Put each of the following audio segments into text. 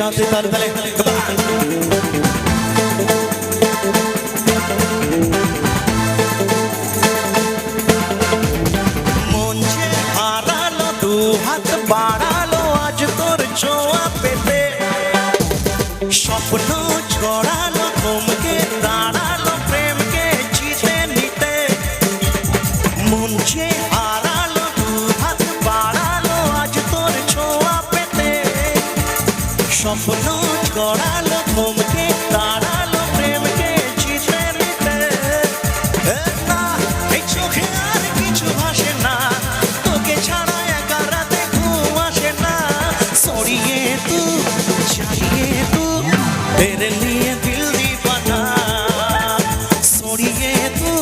একসাথে তার তালে মন যে হারালো, দু হাত বাড়ালো, আজ তোর ছোঁয়া পেতে। স্বপ্ন ছড়ালো, থমকে দাঁড়াল। স্বপ্ন ছড়ালো থমকে দাঁড়াল প্রেমকে জিতে নিতে না, এই চোখে আর কিছু ভাসে না। তোকে ছাড়া একা রাতে ঘুম আসে না। সরিয়ে তু চাইয়ে তু, তেরে লিয়ে দিল দিবানা। সরিয়ে তু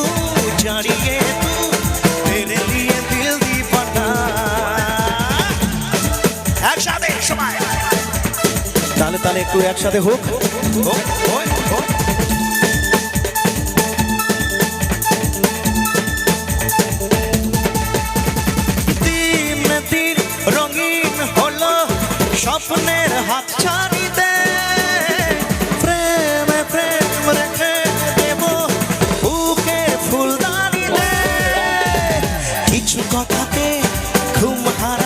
চাইয়ে তু, তেরে লিয়ে দিল সবাই। তাহলে তাহলে একটু একসাথে হোক। রঙিন হলো স্বপ্নের হাত ছাড়িতে। প্রেম প্রেম রেখে দেব বুকে ফুল দাঁড়িয়ে। কিছু কথাতে ঘুম হারা